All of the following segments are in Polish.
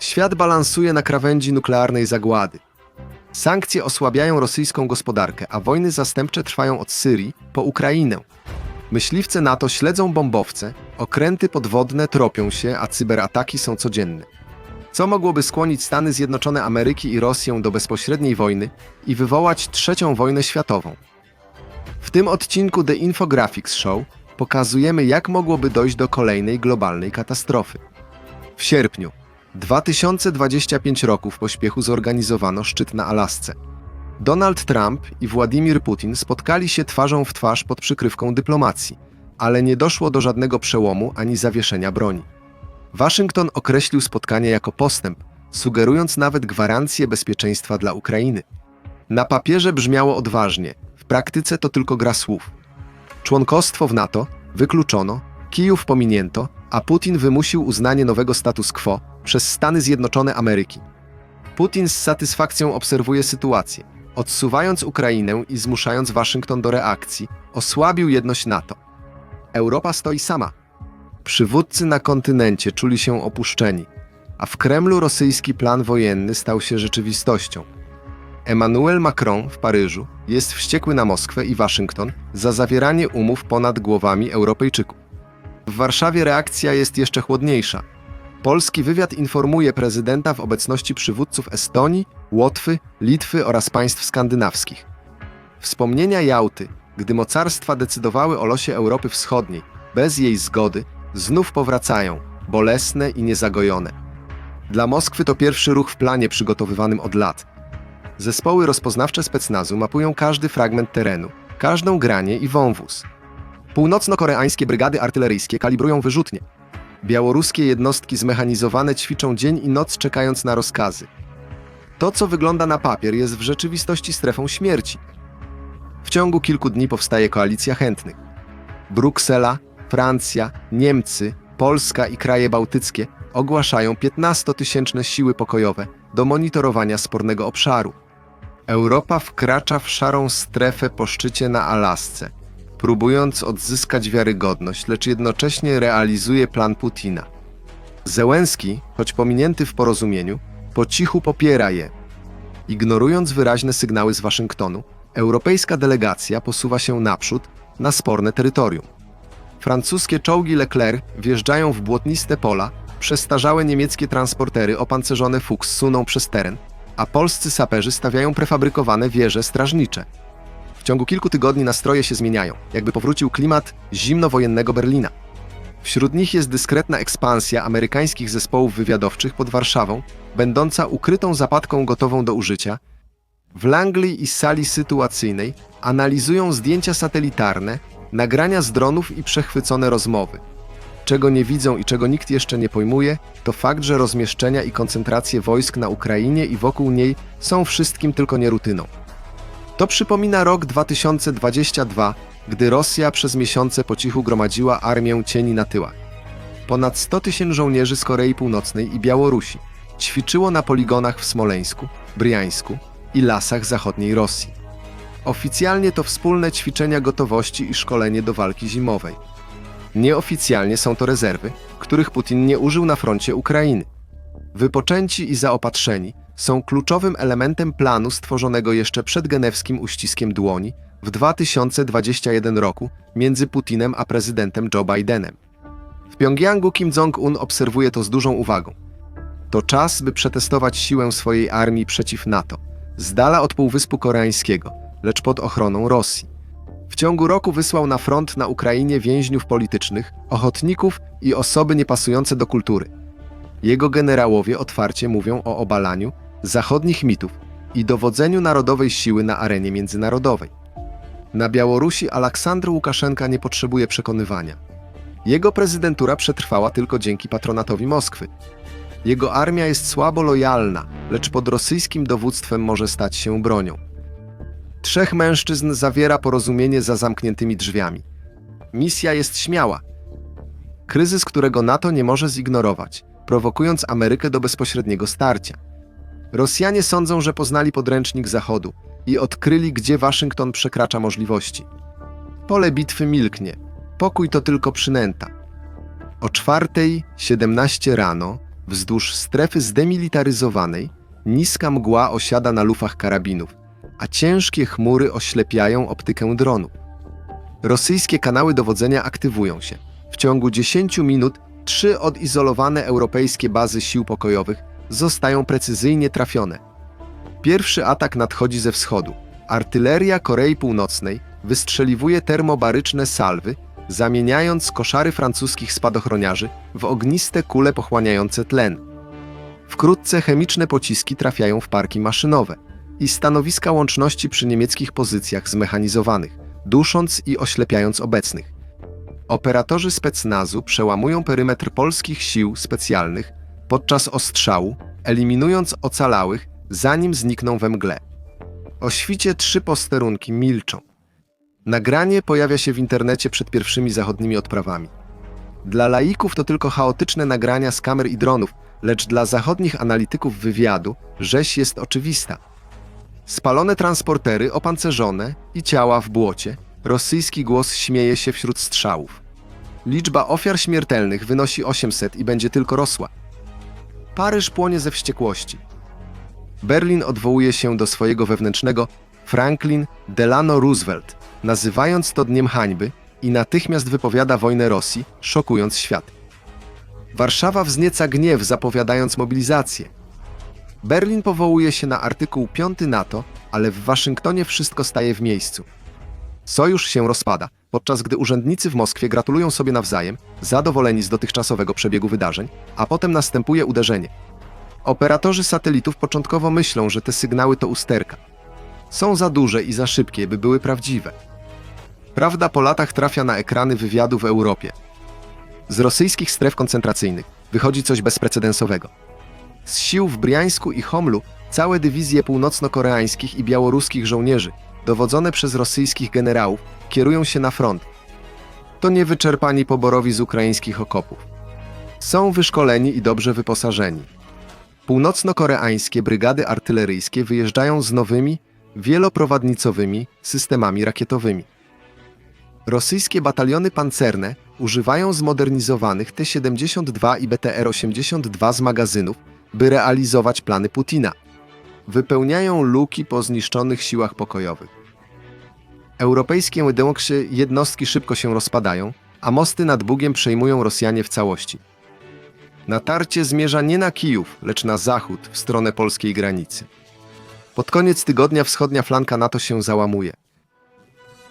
Świat balansuje na krawędzi nuklearnej zagłady. Sankcje osłabiają rosyjską gospodarkę, a wojny zastępcze trwają od Syrii po Ukrainę. Myśliwce NATO śledzą bombowce, okręty podwodne tropią się, a cyberataki są codzienne. Co mogłoby skłonić Stany Zjednoczone Ameryki i Rosję do bezpośredniej wojny i wywołać trzecią wojnę światową? W tym odcinku The Infographics Show pokazujemy, jak mogłoby dojść do kolejnej globalnej katastrofy. W sierpniu 2025 roku w pośpiechu zorganizowano szczyt na Alasce. Donald Trump i Władimir Putin spotkali się twarzą w twarz pod przykrywką dyplomacji, ale nie doszło do żadnego przełomu ani zawieszenia broni. Waszyngton określił spotkanie jako postęp, sugerując nawet gwarancję bezpieczeństwa dla Ukrainy. Na papierze brzmiało odważnie, w praktyce to tylko gra słów. Członkostwo w NATO wykluczono, Kijów pominięto, a Putin wymusił uznanie nowego status quo przez Stany Zjednoczone Ameryki. Putin z satysfakcją obserwuje sytuację. Odsuwając Ukrainę i zmuszając Waszyngton do reakcji, osłabił jedność NATO. Europa stoi sama. Przywódcy na kontynencie czuli się opuszczeni, a w Kremlu rosyjski plan wojenny stał się rzeczywistością. Emmanuel Macron w Paryżu jest wściekły na Moskwę i Waszyngton za zawieranie umów ponad głowami Europejczyków. W Warszawie reakcja jest jeszcze chłodniejsza. Polski wywiad informuje prezydenta w obecności przywódców Estonii, Łotwy, Litwy oraz państw skandynawskich. Wspomnienia Jałty, gdy mocarstwa decydowały o losie Europy Wschodniej, bez jej zgody, znów powracają, bolesne i niezagojone. Dla Moskwy to pierwszy ruch w planie przygotowywanym od lat. Zespoły rozpoznawcze specnazu mapują każdy fragment terenu, każdą granię i wąwóz. Północno-koreańskie brygady artyleryjskie kalibrują wyrzutnie. Białoruskie jednostki zmechanizowane ćwiczą dzień i noc czekając na rozkazy. To, co wygląda na papier, jest w rzeczywistości strefą śmierci. W ciągu kilku dni powstaje koalicja chętnych. Bruksela, Francja, Niemcy, Polska i kraje bałtyckie ogłaszają 15-tysięczne siły pokojowe do monitorowania spornego obszaru. Europa wkracza w szarą strefę po szczycie na Alasce, próbując odzyskać wiarygodność, lecz jednocześnie realizuje plan Putina. Zełenski, choć pominięty w porozumieniu, po cichu popiera je. Ignorując wyraźne sygnały z Waszyngtonu, europejska delegacja posuwa się naprzód na sporne terytorium. Francuskie czołgi Leclerc wjeżdżają w błotniste pola, przestarzałe niemieckie transportery opancerzone Fuchs suną przez teren, a polscy saperzy stawiają prefabrykowane wieże strażnicze. W ciągu kilku tygodni nastroje się zmieniają, jakby powrócił klimat zimnowojennego Berlina. Wśród nich jest dyskretna ekspansja amerykańskich zespołów wywiadowczych pod Warszawą, będąca ukrytą zapadką gotową do użycia. W Langley i sali sytuacyjnej analizują zdjęcia satelitarne, nagrania z dronów i przechwycone rozmowy. Czego nie widzą i czego nikt jeszcze nie pojmuje, to fakt, że rozmieszczenia i koncentracje wojsk na Ukrainie i wokół niej są wszystkim tylko nie rutyną. To przypomina rok 2022, gdy Rosja przez miesiące po cichu gromadziła armię cieni na tyłach. Ponad 100 tysięcy żołnierzy z Korei Północnej i Białorusi ćwiczyło na poligonach w Smoleńsku, Briańsku i lasach zachodniej Rosji. Oficjalnie to wspólne ćwiczenia gotowości i szkolenie do walki zimowej. Nieoficjalnie są to rezerwy, których Putin nie użył na froncie Ukrainy. Wypoczęci i zaopatrzeni są kluczowym elementem planu stworzonego jeszcze przed genewskim uściskiem dłoni w 2021 roku między Putinem a prezydentem Joe Bidenem. W Pjongjangu Kim Jong-un obserwuje to z dużą uwagą. To czas, by przetestować siłę swojej armii przeciw NATO, z dala od Półwyspu Koreańskiego, lecz pod ochroną Rosji. W ciągu roku wysłał na front na Ukrainie więźniów politycznych, ochotników i osoby niepasujące do kultury. Jego generałowie otwarcie mówią o obalaniu zachodnich mitów i dowodzeniu narodowej siły na arenie międzynarodowej. Na Białorusi Aleksandr Łukaszenka nie potrzebuje przekonywania. Jego prezydentura przetrwała tylko dzięki patronatowi Moskwy. Jego armia jest słabo lojalna, lecz pod rosyjskim dowództwem może stać się bronią. Trzech mężczyzn zawiera porozumienie za zamkniętymi drzwiami. Misja jest śmiała. Kryzys, którego NATO nie może zignorować, prowokując Amerykę do bezpośredniego starcia. Rosjanie sądzą, że poznali podręcznik Zachodu i odkryli, gdzie Waszyngton przekracza możliwości. Pole bitwy milknie. Pokój to tylko przynęta. O 4.17 rano Wzdłuż strefy zdemilitaryzowanej niska mgła osiada na lufach karabinów, a ciężkie chmury oślepiają optykę dronów. Rosyjskie kanały dowodzenia aktywują się. W ciągu 10 minut trzy odizolowane europejskie bazy sił pokojowych zostają precyzyjnie trafione. Pierwszy atak nadchodzi ze wschodu. Artyleria Korei Północnej wystrzeliwuje termobaryczne salwy, zamieniając koszary francuskich spadochroniarzy w ogniste kule pochłaniające tlen. Wkrótce chemiczne pociski trafiają w parki maszynowe i stanowiska łączności przy niemieckich pozycjach zmechanizowanych, dusząc i oślepiając obecnych. Operatorzy specnazu przełamują perymetr polskich sił specjalnych podczas ostrzału, eliminując ocalałych, zanim znikną we mgle. O świcie trzy posterunki milczą. Nagranie pojawia się w internecie przed pierwszymi zachodnimi odprawami. Dla laików to tylko chaotyczne nagrania z kamer i dronów, lecz dla zachodnich analityków wywiadu rzeź jest oczywista. Spalone transportery opancerzone i ciała w błocie, rosyjski głos śmieje się wśród strzałów. Liczba ofiar śmiertelnych wynosi 800 i będzie tylko rosła. Paryż płonie ze wściekłości. Berlin odwołuje się do swojego wewnętrznego Franklin Delano Roosevelt, nazywając to dniem hańby i natychmiast wypowiada wojnę Rosji, szokując świat. Warszawa wznieca gniew, zapowiadając mobilizację. Berlin powołuje się na artykuł 5 NATO, ale w Waszyngtonie wszystko staje w miejscu. Sojusz się rozpada, podczas gdy urzędnicy w Moskwie gratulują sobie nawzajem, zadowoleni z dotychczasowego przebiegu wydarzeń, a potem następuje uderzenie. Operatorzy satelitów początkowo myślą, że te sygnały to usterka. Są za duże i za szybkie, by były prawdziwe. Prawda po latach trafia na ekrany wywiadu w Europie. Z rosyjskich stref koncentracyjnych wychodzi coś bezprecedensowego. Z sił w Briańsku i Homlu całe dywizje północno-koreańskich i białoruskich żołnierzy, dowodzone przez rosyjskich generałów, kierują się na front. To niewyczerpani poborowi z ukraińskich okopów. Są wyszkoleni i dobrze wyposażeni. Północno-koreańskie brygady artyleryjskie wyjeżdżają z nowymi, wieloprowadnicowymi systemami rakietowymi. Rosyjskie bataliony pancerne używają zmodernizowanych T-72 i BTR-82 z magazynów, by realizować plany Putina. Wypełniają luki po zniszczonych siłach pokojowych. Europejskie łydełksie jednostki szybko się rozpadają, a mosty nad Bugiem przejmują Rosjanie w całości. Natarcie zmierza nie na Kijów, lecz na zachód, w stronę polskiej granicy. Pod koniec tygodnia wschodnia flanka NATO się załamuje.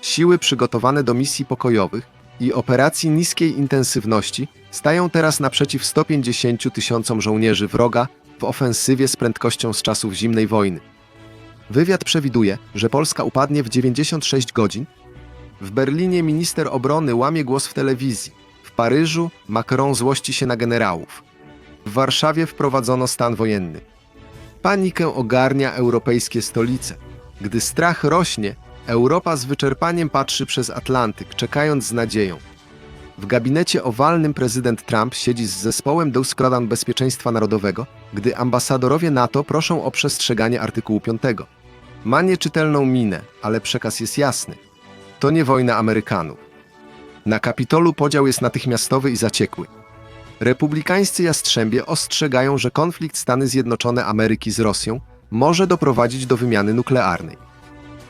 Siły przygotowane do misji pokojowych i operacji niskiej intensywności stają teraz naprzeciw 150 tysiącom żołnierzy wroga w ofensywie z prędkością z czasów zimnej wojny. Wywiad przewiduje, że Polska upadnie w 96 godzin. W Berlinie minister obrony łamie głos w telewizji. W Paryżu Macron złości się na generałów. W Warszawie wprowadzono stan wojenny. Panikę ogarnia europejskie stolice. Gdy strach rośnie, Europa z wyczerpaniem patrzy przez Atlantyk, czekając z nadzieją. W gabinecie owalnym prezydent Trump siedzi z zespołem do składan bezpieczeństwa narodowego, gdy ambasadorowie NATO proszą o przestrzeganie artykułu 5. Ma nieczytelną minę, ale przekaz jest jasny. To nie wojna Amerykanów. Na Kapitolu podział jest natychmiastowy i zaciekły. Republikańscy jastrzębie ostrzegają, że konflikt Stany Zjednoczone Ameryki z Rosją może doprowadzić do wymiany nuklearnej.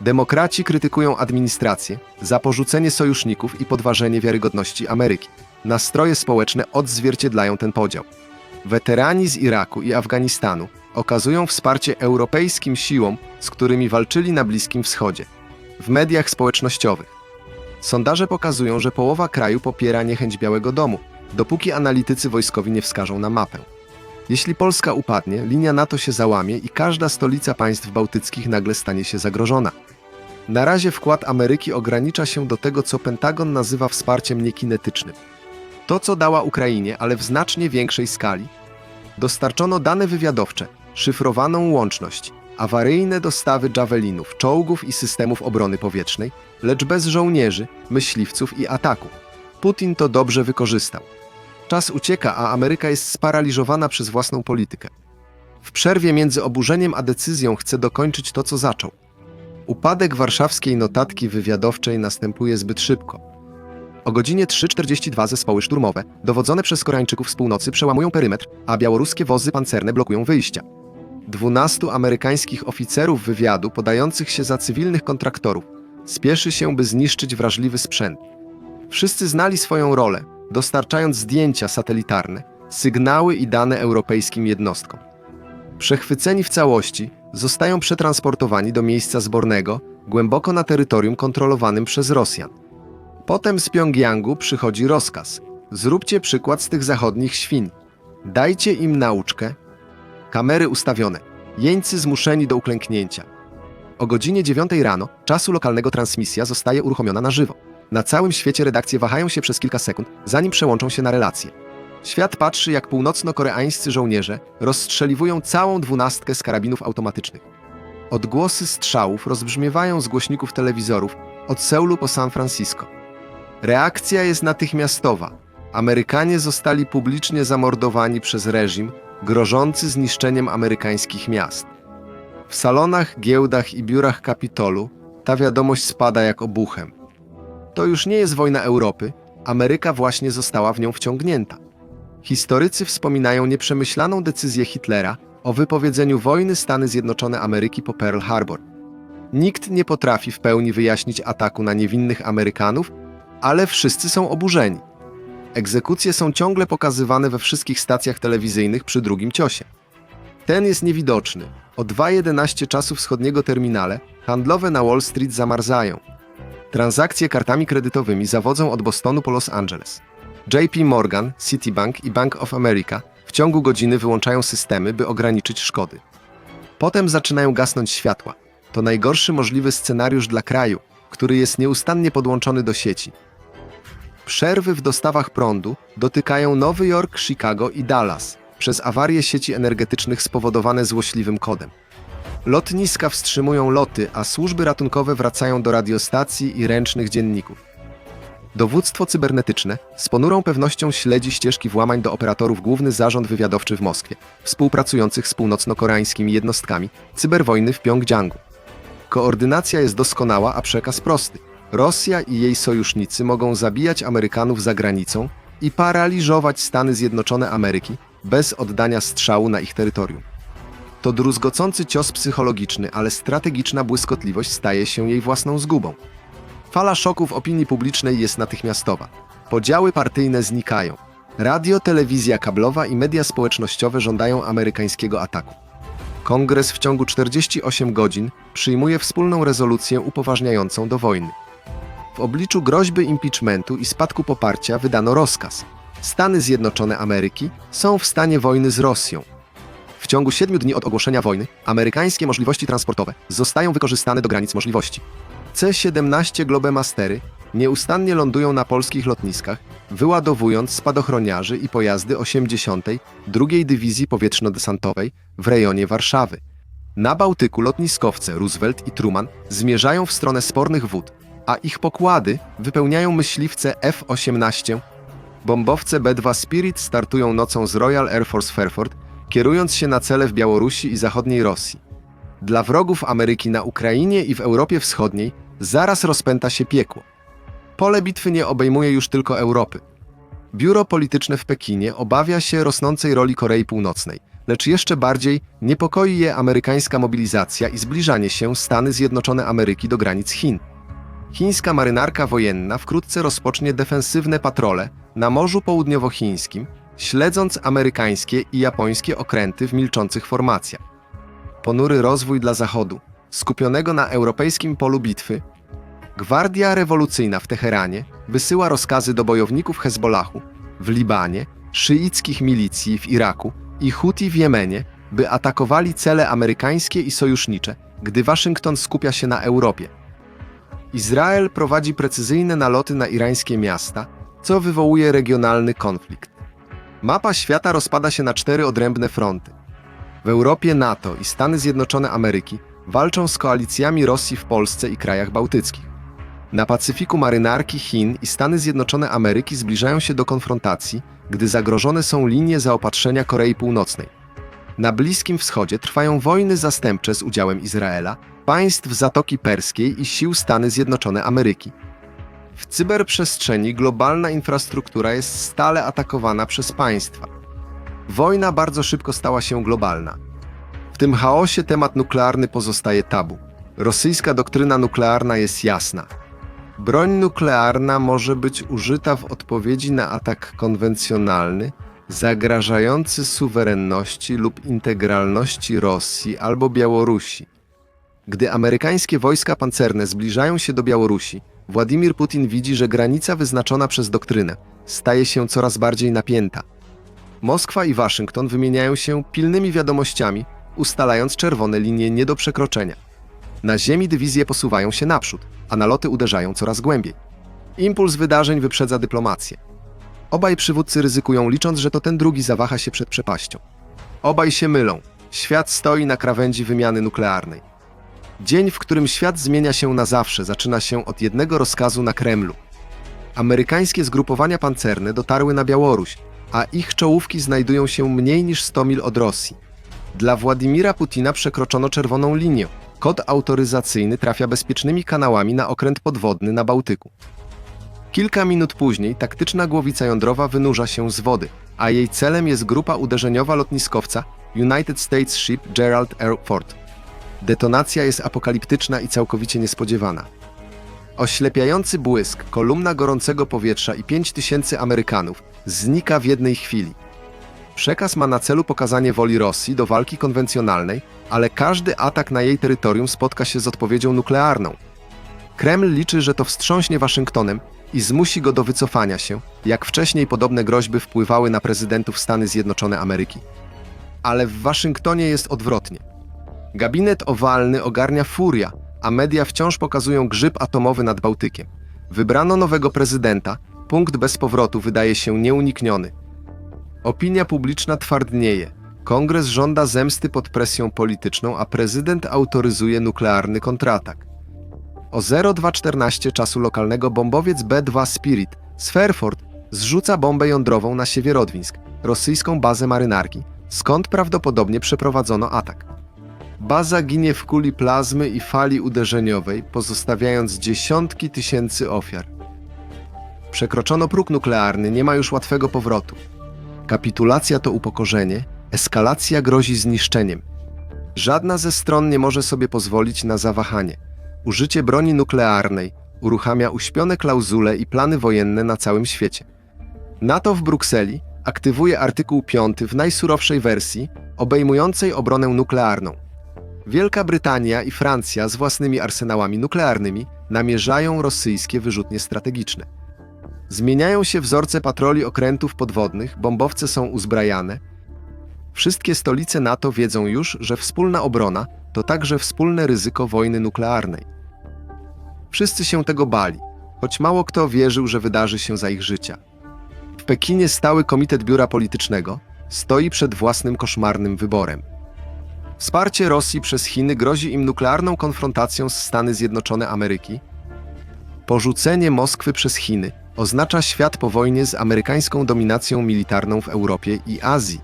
Demokraci krytykują administrację za porzucenie sojuszników i podważenie wiarygodności Ameryki. Nastroje społeczne odzwierciedlają ten podział. Weterani z Iraku i Afganistanu okazują wsparcie europejskim siłom, z którymi walczyli na Bliskim Wschodzie. W mediach społecznościowych. Sondaże pokazują, że połowa kraju popiera niechęć Białego Domu, dopóki analitycy wojskowi nie wskażą na mapę. Jeśli Polska upadnie, linia NATO się załamie i każda stolica państw bałtyckich nagle stanie się zagrożona. Na razie wkład Ameryki ogranicza się do tego, co Pentagon nazywa wsparciem niekinetycznym. To, co dała Ukrainie, ale w znacznie większej skali. Dostarczono dane wywiadowcze, szyfrowaną łączność, awaryjne dostawy javelinów, czołgów i systemów obrony powietrznej, lecz bez żołnierzy, myśliwców i ataków. Putin to dobrze wykorzystał. Czas ucieka, a Ameryka jest sparaliżowana przez własną politykę. W przerwie między oburzeniem a decyzją chce dokończyć to, co zaczął. Upadek warszawskiej notatki wywiadowczej następuje zbyt szybko. O godzinie 3.42 zespoły szturmowe, dowodzone przez Koreańczyków z północy, przełamują perymetr, a białoruskie wozy pancerne blokują wyjścia. 12 amerykańskich oficerów wywiadu, podających się za cywilnych kontraktorów, spieszy się, by zniszczyć wrażliwy sprzęt. Wszyscy znali swoją rolę, dostarczając zdjęcia satelitarne, sygnały i dane europejskim jednostkom. Przechwyceni w całości, zostają przetransportowani do miejsca zbornego, głęboko na terytorium kontrolowanym przez Rosjan. Potem z Pjongjangu przychodzi rozkaz: zróbcie przykład z tych zachodnich świń. Dajcie im nauczkę. Kamery ustawione, jeńcy zmuszeni do uklęknięcia. O godzinie 9 rano, czasu lokalnego transmisja zostaje uruchomiona na żywo. Na całym świecie redakcje wahają się przez kilka sekund, zanim przełączą się na relacje. Świat patrzy, jak północno-koreańscy żołnierze rozstrzeliwują całą dwunastkę z karabinów automatycznych. Odgłosy strzałów rozbrzmiewają z głośników telewizorów od Seulu po San Francisco. Reakcja jest natychmiastowa. Amerykanie zostali publicznie zamordowani przez reżim, grożący zniszczeniem amerykańskich miast. W salonach, giełdach i biurach Kapitolu ta wiadomość spada jak obuchem. To już nie jest wojna Europy, Ameryka właśnie została w nią wciągnięta. Historycy wspominają nieprzemyślaną decyzję Hitlera o wypowiedzeniu wojny Stany Zjednoczone Ameryki po Pearl Harbor. Nikt nie potrafi w pełni wyjaśnić ataku na niewinnych Amerykanów, ale wszyscy są oburzeni. Egzekucje są ciągle pokazywane we wszystkich stacjach telewizyjnych przy drugim ciosie. Ten jest niewidoczny. O 2.11 czasu wschodniego terminale handlowe na Wall Street zamarzają. Transakcje kartami kredytowymi zawodzą od Bostonu po Los Angeles. JP Morgan, Citibank i Bank of America w ciągu godziny wyłączają systemy, by ograniczyć szkody. Potem zaczynają gasnąć światła. To najgorszy możliwy scenariusz dla kraju, który jest nieustannie podłączony do sieci. Przerwy w dostawach prądu dotykają Nowy Jork, Chicago i Dallas przez awarie sieci energetycznych spowodowane złośliwym kodem. Lotniska wstrzymują loty, a służby ratunkowe wracają do radiostacji i ręcznych dzienników. Dowództwo cybernetyczne z ponurą pewnością śledzi ścieżki włamań do operatorów Główny Zarząd Wywiadowczy w Moskwie, współpracujących z północno-koreańskimi jednostkami cyberwojny w Pjongjangu. Koordynacja jest doskonała, a przekaz prosty. Rosja i jej sojusznicy mogą zabijać Amerykanów za granicą i paraliżować Stany Zjednoczone Ameryki bez oddania strzału na ich terytorium. To druzgocący cios psychologiczny, ale strategiczna błyskotliwość staje się jej własną zgubą. Fala szoków opinii publicznej jest natychmiastowa. Podziały partyjne znikają. Radio, telewizja kablowa i media społecznościowe żądają amerykańskiego ataku. Kongres w ciągu 48 godzin przyjmuje wspólną rezolucję upoważniającą do wojny. W obliczu groźby impeachmentu i spadku poparcia wydano rozkaz. Stany Zjednoczone Ameryki są w stanie wojny z Rosją. W ciągu 7 dni od ogłoszenia wojny amerykańskie możliwości transportowe zostają wykorzystane do granic możliwości. C-17 Globemastery nieustannie lądują na polskich lotniskach, wyładowując spadochroniarzy i pojazdy 80. II Dywizji Powietrzno-Desantowej w rejonie Warszawy. Na Bałtyku lotniskowce Roosevelt i Truman zmierzają w stronę spornych wód, a ich pokłady wypełniają myśliwce F-18. Bombowce B-2 Spirit startują nocą z Royal Air Force Fairford, kierując się na cele w Białorusi i zachodniej Rosji. Dla wrogów Ameryki na Ukrainie i w Europie Wschodniej zaraz rozpęta się piekło. Pole bitwy nie obejmuje już tylko Europy. Biuro polityczne w Pekinie obawia się rosnącej roli Korei Północnej, lecz jeszcze bardziej niepokoi je amerykańska mobilizacja i zbliżanie się Stany Zjednoczone Ameryki do granic Chin. Chińska marynarka wojenna wkrótce rozpocznie defensywne patrole na Morzu Południowochińskim, śledząc amerykańskie i japońskie okręty w milczących formacjach. Ponury rozwój dla Zachodu, skupionego na europejskim polu bitwy, Gwardia Rewolucyjna w Teheranie wysyła rozkazy do bojowników Hezbollahu w Libanie, szyickich milicji w Iraku i Huti w Jemenie, by atakowali cele amerykańskie i sojusznicze, gdy Waszyngton skupia się na Europie. Izrael prowadzi precyzyjne naloty na irańskie miasta, co wywołuje regionalny konflikt. Mapa świata rozpada się na cztery odrębne fronty. W Europie NATO i Stany Zjednoczone Ameryki walczą z koalicjami Rosji w Polsce i krajach bałtyckich. Na Pacyfiku marynarki Chin i Stany Zjednoczone Ameryki zbliżają się do konfrontacji, gdy zagrożone są linie zaopatrzenia Korei Północnej. Na Bliskim Wschodzie trwają wojny zastępcze z udziałem Izraela, państw Zatoki Perskiej i sił Stany Zjednoczone Ameryki. W cyberprzestrzeni globalna infrastruktura jest stale atakowana przez państwa. Wojna bardzo szybko stała się globalna. Tym chaosie temat nuklearny pozostaje tabu. Rosyjska doktryna nuklearna jest jasna. Broń nuklearna może być użyta w odpowiedzi na atak konwencjonalny, zagrażający suwerenności lub integralności Rosji albo Białorusi. Gdy amerykańskie wojska pancerne zbliżają się do Białorusi, Władimir Putin widzi, że granica wyznaczona przez doktrynę staje się coraz bardziej napięta. Moskwa i Waszyngton wymieniają się pilnymi wiadomościami, ustalając czerwone linie nie do przekroczenia. Na ziemi dywizje posuwają się naprzód, a naloty uderzają coraz głębiej. Impuls wydarzeń wyprzedza dyplomację. Obaj przywódcy ryzykują, licząc, że to ten drugi zawaha się przed przepaścią. Obaj się mylą. Świat stoi na krawędzi wymiany nuklearnej. Dzień, w którym świat zmienia się na zawsze, zaczyna się od jednego rozkazu na Kremlu. Amerykańskie zgrupowania pancerne dotarły na Białoruś, a ich czołówki znajdują się mniej niż 100 mil od Rosji. Dla Władimira Putina przekroczono czerwoną linię. Kod autoryzacyjny trafia bezpiecznymi kanałami na okręt podwodny na Bałtyku. Kilka minut później taktyczna głowica jądrowa wynurza się z wody, a jej celem jest grupa uderzeniowa lotniskowca United States Ship Gerald R. Ford. Detonacja jest apokaliptyczna i całkowicie niespodziewana. Oślepiający błysk, kolumna gorącego powietrza i 5000 Amerykanów znika w jednej chwili. Przekaz ma na celu pokazanie woli Rosji do walki konwencjonalnej, ale każdy atak na jej terytorium spotka się z odpowiedzią nuklearną. Kreml liczy, że to wstrząśnie Waszyngtonem i zmusi go do wycofania się, jak wcześniej podobne groźby wpływały na prezydentów Stany Zjednoczone Ameryki. Ale w Waszyngtonie jest odwrotnie. Gabinet owalny ogarnia furia, a media wciąż pokazują grzyb atomowy nad Bałtykiem. Wybrano nowego prezydenta, punkt bez powrotu wydaje się nieunikniony. Opinia publiczna twardnieje. Kongres żąda zemsty pod presją polityczną, a prezydent autoryzuje nuklearny kontratak. O 0214 czasu lokalnego bombowiec B-2 Spirit z Fairford zrzuca bombę jądrową na Siewierodwińsk, rosyjską bazę marynarki, skąd prawdopodobnie przeprowadzono atak. Baza ginie w kuli plazmy i fali uderzeniowej, pozostawiając dziesiątki tysięcy ofiar. Przekroczono próg nuklearny, nie ma już łatwego powrotu. Kapitulacja to upokorzenie, eskalacja grozi zniszczeniem. Żadna ze stron nie może sobie pozwolić na zawahanie. Użycie broni nuklearnej uruchamia uśpione klauzule i plany wojenne na całym świecie. NATO w Brukseli aktywuje artykuł 5 w najsurowszej wersji, obejmującej obronę nuklearną. Wielka Brytania i Francja z własnymi arsenałami nuklearnymi namierzają rosyjskie wyrzutnie strategiczne. Zmieniają się wzorce patroli okrętów podwodnych, bombowce są uzbrajane. Wszystkie stolice NATO wiedzą już, że wspólna obrona to także wspólne ryzyko wojny nuklearnej. Wszyscy się tego bali, choć mało kto wierzył, że wydarzy się za ich życia. W Pekinie stały Komitet Biura Politycznego stoi przed własnym koszmarnym wyborem. Wsparcie Rosji przez Chiny grozi im nuklearną konfrontacją z Stany Zjednoczone Ameryki. Porzucenie Moskwy przez Chiny oznacza świat po wojnie z amerykańską dominacją militarną w Europie i Azji.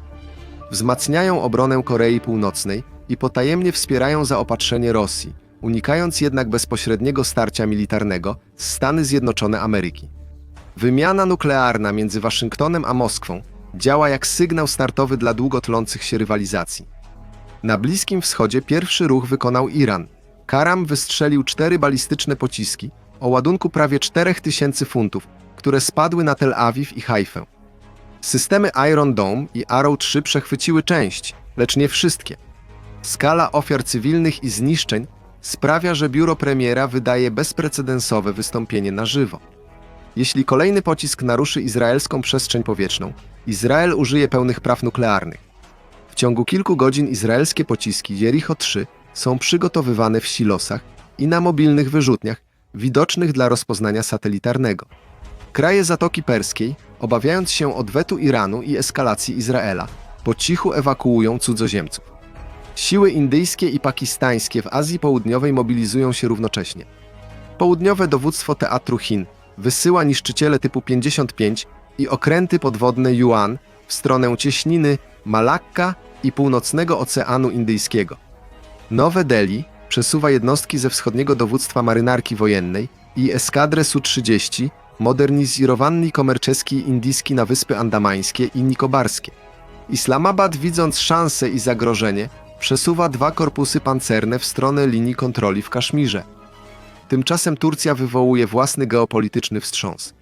Wzmacniają obronę Korei Północnej i potajemnie wspierają zaopatrzenie Rosji, unikając jednak bezpośredniego starcia militarnego z Stany Zjednoczone Ameryki. Wymiana nuklearna między Waszyngtonem a Moskwą działa jak sygnał startowy dla długo tlących się rywalizacji. Na Bliskim Wschodzie pierwszy ruch wykonał Iran. Karam wystrzelił cztery balistyczne pociski o ładunku prawie 4000 funtów, które spadły na Tel Awiw i Hajfę. Systemy Iron Dome i Arrow 3 przechwyciły część, lecz nie wszystkie. Skala ofiar cywilnych i zniszczeń sprawia, że biuro premiera wydaje bezprecedensowe wystąpienie na żywo. Jeśli kolejny pocisk naruszy izraelską przestrzeń powietrzną, Izrael użyje pełnych praw nuklearnych. W ciągu kilku godzin izraelskie pociski Jericho 3 są przygotowywane w silosach i na mobilnych wyrzutniach, widocznych dla rozpoznania satelitarnego. Kraje Zatoki Perskiej, obawiając się odwetu Iranu i eskalacji Izraela, po cichu ewakuują cudzoziemców. Siły indyjskie i pakistańskie w Azji Południowej mobilizują się równocześnie. Południowe dowództwo Teatru Chin wysyła niszczyciele typu 55 i okręty podwodne Yuan w stronę cieśniny Malakka i północnego Oceanu Indyjskiego. Nowe Delhi przesuwa jednostki ze wschodniego dowództwa marynarki wojennej i eskadrę Su-30, modernizowany komerczeski indyjski na Wyspy Andamańskie i Nikobarskie. Islamabad, widząc szansę i zagrożenie, przesuwa dwa korpusy pancerne w stronę linii kontroli w Kaszmirze. Tymczasem Turcja wywołuje własny geopolityczny wstrząs.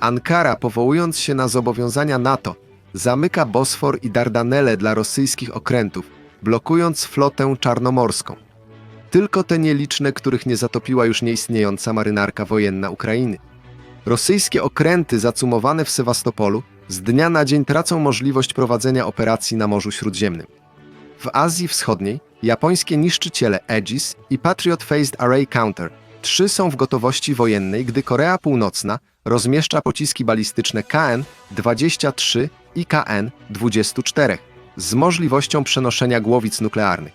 Ankara, powołując się na zobowiązania NATO, zamyka Bosfor i Dardanelle dla rosyjskich okrętów, blokując flotę czarnomorską. Tylko te nieliczne, których nie zatopiła już nieistniejąca marynarka wojenna Ukrainy. Rosyjskie okręty zacumowane w Sewastopolu z dnia na dzień tracą możliwość prowadzenia operacji na Morzu Śródziemnym. W Azji Wschodniej japońskie niszczyciele Aegis i Patriot Phased Array Counter trzy są w gotowości wojennej, gdy Korea Północna rozmieszcza pociski balistyczne KN-23 i KN-24 z możliwością przenoszenia głowic nuklearnych.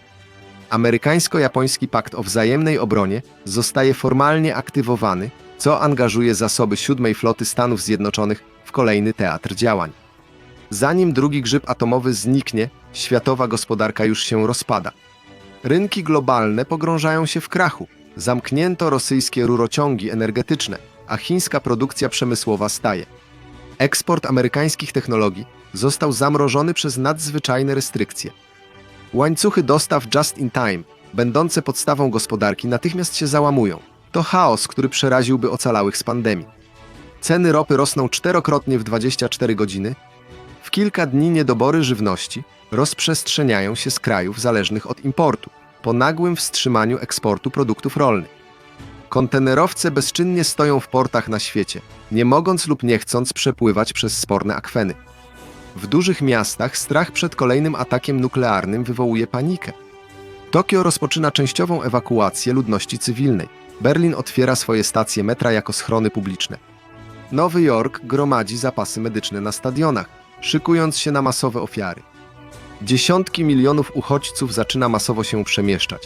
Amerykańsko-japoński pakt o wzajemnej obronie zostaje formalnie aktywowany, co angażuje zasoby siódmej floty Stanów Zjednoczonych w kolejny teatr działań. Zanim drugi grzyb atomowy zniknie, światowa gospodarka już się rozpada. Rynki globalne pogrążają się w krachu. Zamknięto rosyjskie rurociągi energetyczne, a chińska produkcja przemysłowa staje. Eksport amerykańskich technologii został zamrożony przez nadzwyczajne restrykcje. Łańcuchy dostaw just in time, będące podstawą gospodarki, natychmiast się załamują. To chaos, który przeraziłby ocalałych z pandemii. Ceny ropy rosną czterokrotnie w 24 godziny. W kilka dni niedobory żywności rozprzestrzeniają się z krajów zależnych od importu, po nagłym wstrzymaniu eksportu produktów rolnych. Kontenerowce bezczynnie stoją w portach na świecie, nie mogąc lub nie chcąc przepływać przez sporne akweny. W dużych miastach strach przed kolejnym atakiem nuklearnym wywołuje panikę. Tokio rozpoczyna częściową ewakuację ludności cywilnej. Berlin otwiera swoje stacje metra jako schrony publiczne. Nowy Jork gromadzi zapasy medyczne na stadionach, szykując się na masowe ofiary. Dziesiątki milionów uchodźców zaczyna masowo się przemieszczać.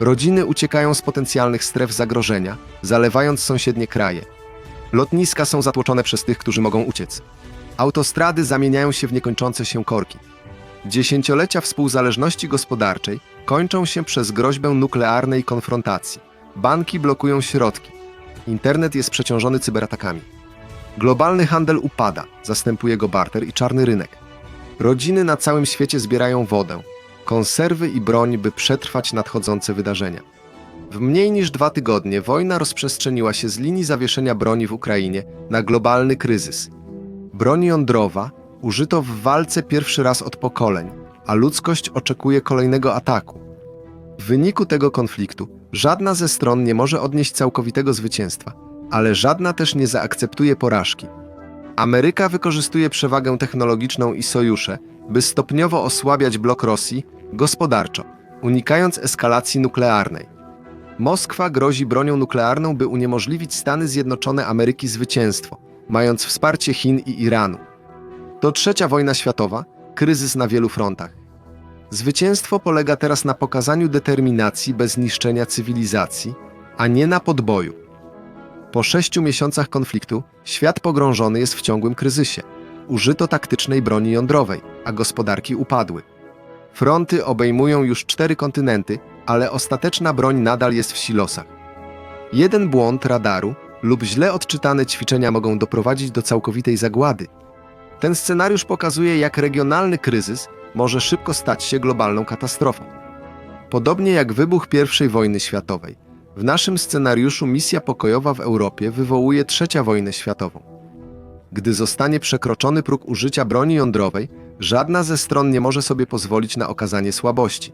Rodziny uciekają z potencjalnych stref zagrożenia, zalewając sąsiednie kraje. Lotniska są zatłoczone przez tych, którzy mogą uciec. Autostrady zamieniają się w niekończące się korki. Dziesięciolecia współzależności gospodarczej kończą się przez groźbę nuklearnej konfrontacji. Banki blokują środki. Internet jest przeciążony cyberatakami. Globalny handel upada, zastępuje go barter i czarny rynek. Rodziny na całym świecie zbierają wodę, konserwy i broń, by przetrwać nadchodzące wydarzenia. W mniej niż dwa tygodnie wojna rozprzestrzeniła się z linii zawieszenia broni w Ukrainie na globalny kryzys. Broń jądrowa użyto w walce pierwszy raz od pokoleń, a ludzkość oczekuje kolejnego ataku. W wyniku tego konfliktu żadna ze stron nie może odnieść całkowitego zwycięstwa, ale żadna też nie zaakceptuje porażki. Ameryka wykorzystuje przewagę technologiczną i sojusze, by stopniowo osłabiać blok Rosji gospodarczo, unikając eskalacji nuklearnej. Moskwa grozi bronią nuklearną, by uniemożliwić Stany Zjednoczone Ameryki zwycięstwo, mając wsparcie Chin i Iranu. To trzecia wojna światowa, kryzys na wielu frontach. Zwycięstwo polega teraz na pokazaniu determinacji bez niszczenia cywilizacji, a nie na podboju. Po sześciu miesiącach konfliktu świat pogrążony jest w ciągłym kryzysie. Użyto taktycznej broni jądrowej, a gospodarki upadły. Fronty obejmują już cztery kontynenty, ale ostateczna broń nadal jest w silosach. Jeden błąd radaru lub źle odczytane ćwiczenia mogą doprowadzić do całkowitej zagłady. Ten scenariusz pokazuje, jak regionalny kryzys może szybko stać się globalną katastrofą. Podobnie jak wybuch I wojny światowej, w naszym scenariuszu misja pokojowa w Europie wywołuje trzecia wojnę światową. Gdy zostanie przekroczony próg użycia broni jądrowej, żadna ze stron nie może sobie pozwolić na okazanie słabości.